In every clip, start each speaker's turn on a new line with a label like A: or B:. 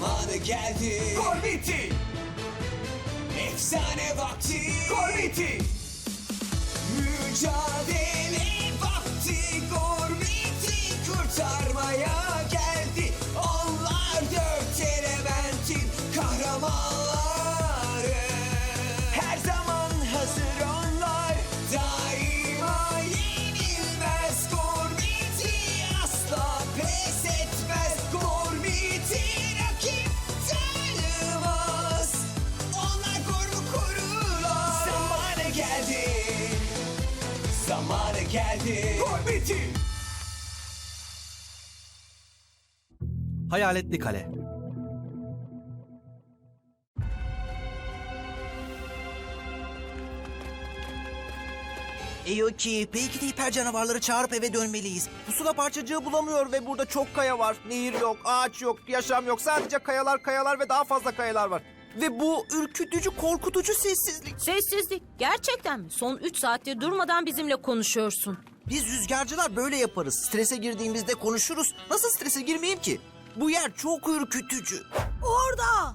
A: Zamanı geldi
B: Gormiti!
A: Efsane vakti
B: Gormiti!
A: Mücadele vakti Gormiti kurtarmaya geldi geldi
B: Gormiti!
C: Hayaletli Kale
D: Eyoki, belki de hiper canavarları çağırıp eve dönmeliyiz. Pusula parçacığı bulamıyor ve burada çok kaya var. Nehir yok, ağaç yok, yaşam yok. Sadece kayalar, kayalar ve daha fazla kayalar var. Ve bu ürkütücü, korkutucu sessizlik.
E: Sessizlik. Gerçekten mi? Son 3 saattir durmadan bizimle konuşuyorsun.
D: Biz rüzgarcılar böyle yaparız. Strese girdiğimizde konuşuruz. Nasıl strese girmeyeyim ki? Bu yer çok ürkütücü.
F: Orada!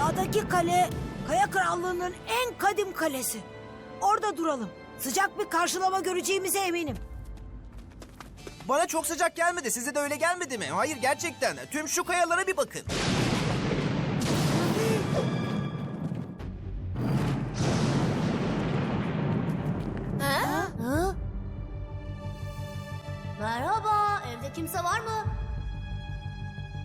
F: Dağdaki kale, Kaya Krallığı'nın en kadim kalesi. Orada duralım. Sıcak bir karşılama göreceğimize eminim.
D: Bana çok sıcak gelmedi. Size de öyle gelmedi mi? Hayır gerçekten. Tüm şu kayalara bir bakın.
G: Kimse var mı?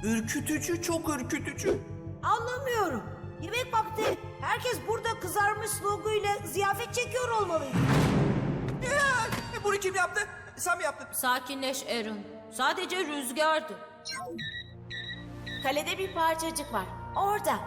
D: Ürkütücü, çok ürkütücü.
F: Anlamıyorum. Yemek vakti herkes burada kızarmış sloguyla ziyafet çekiyor olmalıydı.
D: Ya, bunu kim yaptı? Sen mi yaptın?
E: Sakinleş Aaron. Sadece rüzgardı.
G: Kalede bir parçacık var. Orada.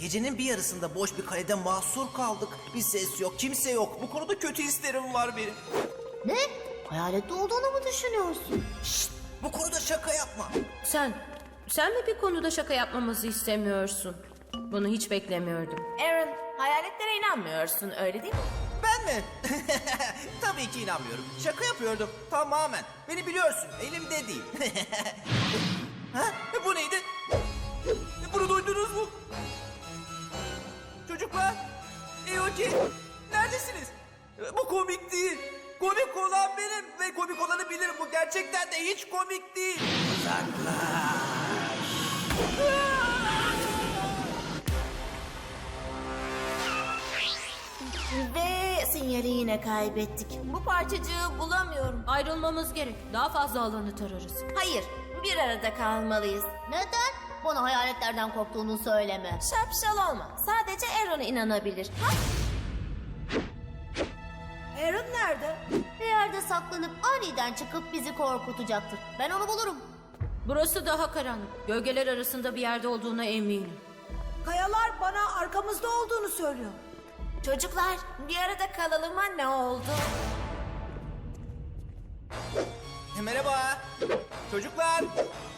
D: Gecenin bir yarısında boş bir kalede mahsur kaldık. Bir ses yok, kimse yok. Bu konuda kötü hislerim var benim.
G: Ne? Hayalette olduğunu mu düşünüyorsun?
D: Bu konuda şaka yapma.
E: Sen, sen mi bir konuda şaka yapmamızı istemiyorsun? Bunu hiç beklemiyordum.
G: Aaron, hayaletlere inanmıyorsun öyle değil mi?
D: Ben mi? Tabii ki inanmıyorum. Şaka yapıyordum. Tamamen. Beni biliyorsun. Elimde değil. ha? Bu neydi?
G: Yine kaybettik. Bu parçacığı bulamıyorum.
E: Ayrılmamız gerek. Daha fazla alanı tararız.
G: Hayır, bir arada kalmalıyız. Neden? Bana hayaletlerden korktuğunu söyleme. Şapşal olma. Sadece Aaron'a inanabilir. Ha?
F: Aaron nerede?
G: Bir yerde saklanıp aniden çıkıp bizi korkutacaktır. Ben onu bulurum.
E: Burası daha karanlık. Gölgeler arasında bir yerde olduğuna eminim.
F: Kayalar bana arkamızda olduğunu söylüyor.
G: Çocuklar, bir arada kalalıma ne oldu?
D: E, Merhaba. Çocuklar.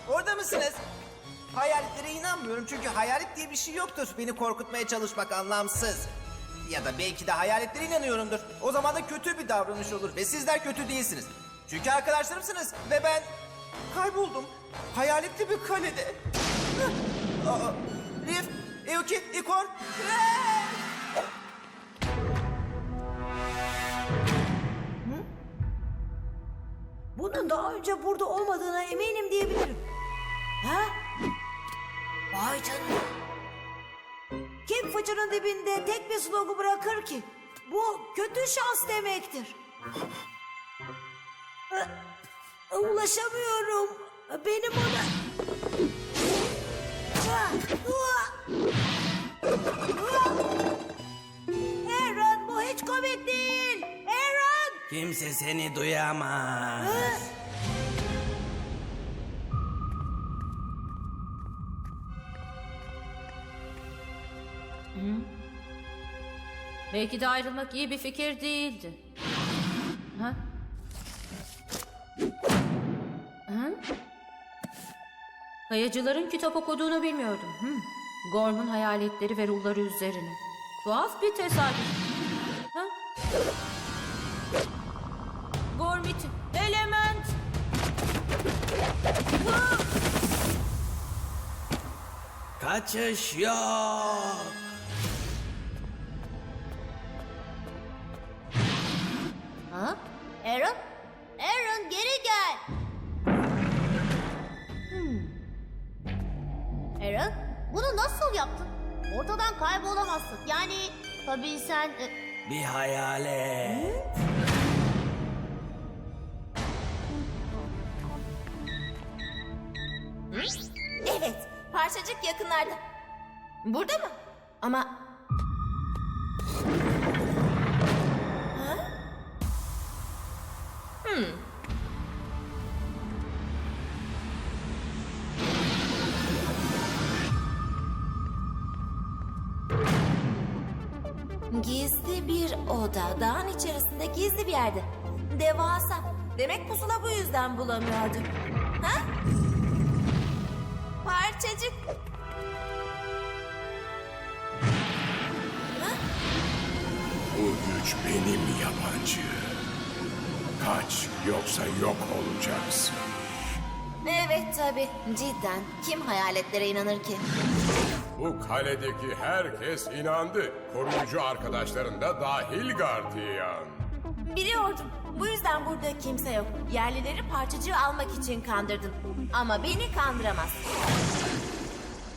D: Orada mısınız? Hayaletlere inanmıyorum çünkü hayalet diye bir şey yoktur. Beni korkutmaya çalışmak anlamsız. Ya da belki de hayaletlere inanıyorumdur. O zaman da kötü bir davranış olur ve sizler kötü değilsiniz. Çünkü arkadaşlarımsınız ve ben kayboldum. Hayaletli bir kalede. Aa, Eoki, Ikor.
F: Bunun daha önce burada olmadığına eminim diyebilirim. Ha? Vay canına. Kim fıçının dibinde tek bir slogu bırakır ki? Bu kötü şans demektir. Ee, Ulaşamıyorum. Benim ona... Aaron bu hiç komik değil.
C: Kimse seni duyamaz.
E: Belki de ayrılmak iyi bir fikir değildi. Ha? Ha? Kayacıların kitap okuduğunu bilmiyordum. Hmm. Gorm'un hayaletleri ve ruhları üzerine. Tuhaf bir tesadüf.
C: Kaçış yok.
G: Ha? Aaron? Aaron geri gel. Hmm. Aaron, bunu nasıl yaptın? Ortadan kaybolamazsın. Yani tabii sen... e,
C: Bir hayalet.
G: Evet, yakınlarda. Burada mı? Ama... Ha? Hmm. Gizli bir oda. Dağın içerisinde gizli bir yerde. Devasa. Demek pusula bu yüzden bulamıyordu. Ha? Parçacık.
B: Güç benim yabancı. Kaç yoksa yok olacaksın.
G: Evet tabi. Cidden. Kim hayaletlere inanır ki?
B: Bu kaledeki herkes inandı. Koruyucu arkadaşların da dahil gardiyan.
G: Biliyordum. Bu yüzden burada kimse yok. Yerlileri parçacığı almak için kandırdın. Ama beni kandıramaz.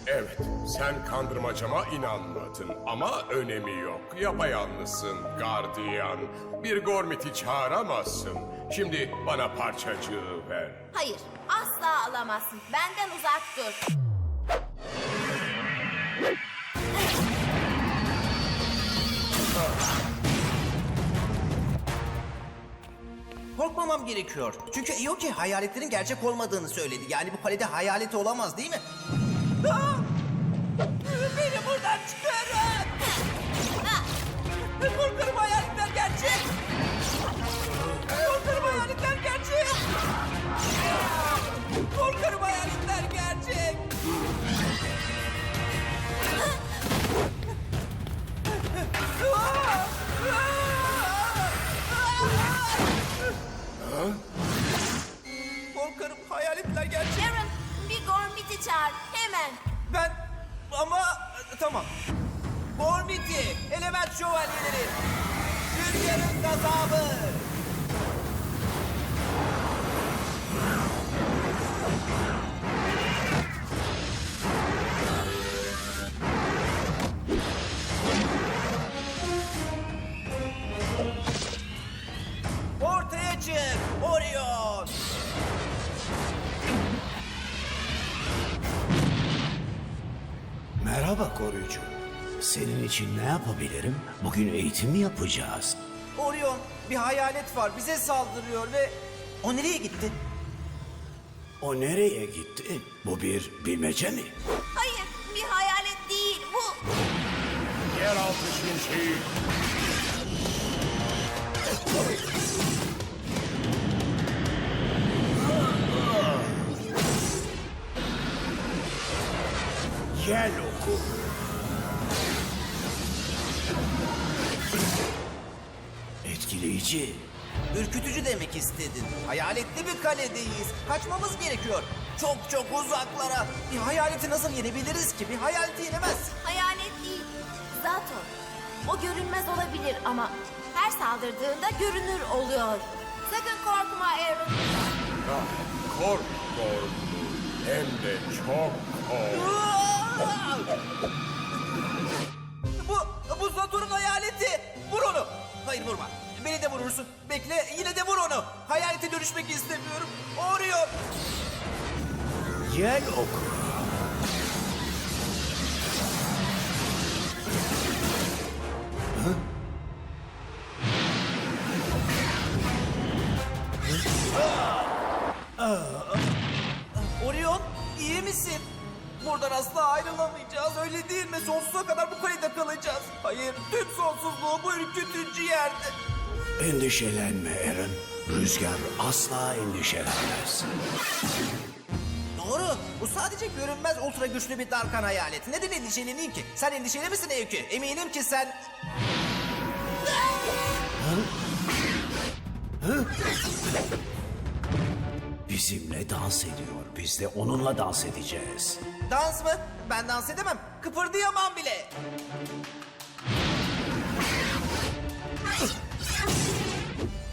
B: Evet, sen kandırmacama inanmadın ama önemi yok. Yapayalnızsın gardiyan. Bir gormiti çağıramazsın. Şimdi bana parçacığı ver.
G: Hayır. Asla alamazsın. Benden uzak dur.
D: Korkmamam gerekiyor. Çünkü Eoki hayaletlerin gerçek olmadığını söyledi. Yani bu kalede hayalet olamaz değil mi? Şövalyeleri. Rüzgarın gazabı. Ortaya çık, Orion.
H: Merhaba koruyucu. Senin için ne yapabilirim? Bugün eğitim yapacağız.
D: Orion, bir hayalet var. Bize saldırıyor ve... O nereye gitti?
H: O nereye gitti? Bu bir bilmece mi?
G: Hayır bir hayalet değil bu.
B: Yeraltı şimşeği.
H: Gel oku. Etkileyici.
D: Ürkütücü demek istedin. Hayaletli bir kaledeyiz. Kaçmamız gerekiyor. Çok çok uzaklara. Bir hayaleti nasıl yenebiliriz ki? Bir hayaleti yenemezsin.
G: Hayalet değil. Zaten. O görünmez olabilir ama her saldırdığında görünür oluyor. Sakın korkma Aaron.
B: Ah, kork kork. Hem de çok kork.
D: Bu, bu Zator'un hayaleti. Vur onu. Hayır vurma. Beni de vurursun. Bekle yine de vur onu. Hayalete dönüşmek istemiyorum. Orion.
H: Gel oku.
D: Orion iyi misin? Buradan asla ayrılamayacağız öyle değil mi? Sonsuza kadar bu kalede kalacağız. Hayır tüm sonsuzluğu bu ürkütücü yerde.
H: Endişelenme Aaron. Rüzgar asla endişelenmez.
D: Doğru. Bu sadece görünmez ultra güçlü bir Darkan hayalet. Neden endişeleneyim ki? Sen endişeli misin Öykü? Eminim ki sen...
H: Bizimle dans ediyor. Biz de onunla dans edeceğiz.
D: Dans mı? Ben dans edemem. Kıpırdayamam bile.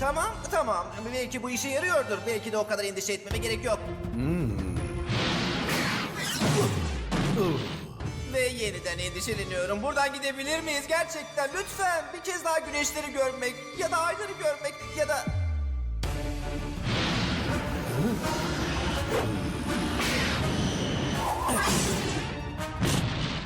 D: Tamam, tamam. Belki bu işe yarıyordur. Belki de o kadar endişe etmeme gerek yok. Ve yeniden endişeleniyorum. Buradan gidebilir miyiz gerçekten? Lütfen bir kez daha güneşleri görmek ya da ayları görmek ya da...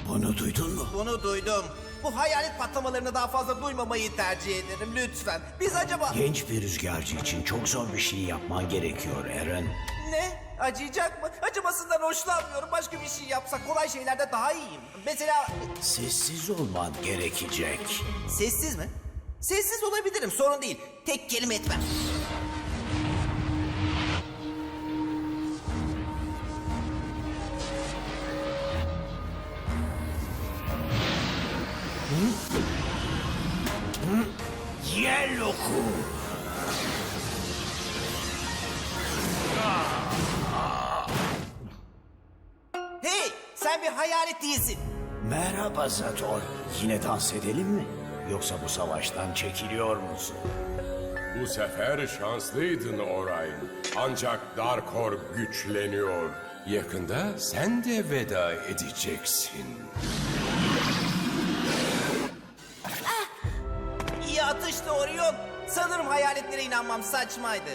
H: Bunu duydun mu?
D: Bunu duydum. Bu hayalet patlamalarını daha fazla duymamayı tercih ederim lütfen. Biz acaba...
H: Genç bir rüzgarcı için çok zor bir şey yapman gerekiyor Eren.
D: Ne? Acıyacak mı? Acımasından hoşlanmıyorum. Başka bir şey yapsak kolay şeylerde daha iyiyim. Mesela
H: Sessiz olman gerekecek.
D: sessiz mi? Sessiz olabilirim sorun değil. Tek kelime etmem.
H: Yel oku.
D: Hey sen bir hayalet değilsin.
H: Merhaba Zator. Yine dans edelim mi? Yoksa bu savaştan çekiliyor musun?
B: Bu sefer şanslıydın Orion. Ancak Darkor güçleniyor. Yakında sen de veda edeceksin.
D: Atıştı Orion. Sanırım hayaletlere inanmam saçmaydı.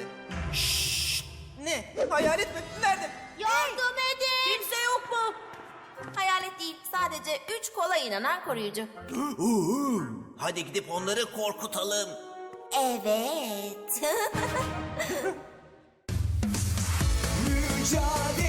D: Ne? Hayalet mi? Nerede?
G: Yardım edin. Kimse yok mu? Hayalet değil. Sadece üç kola inanan koruyucu.
D: Hadi gidip onları korkutalım.
G: Evet.
A: Mücadele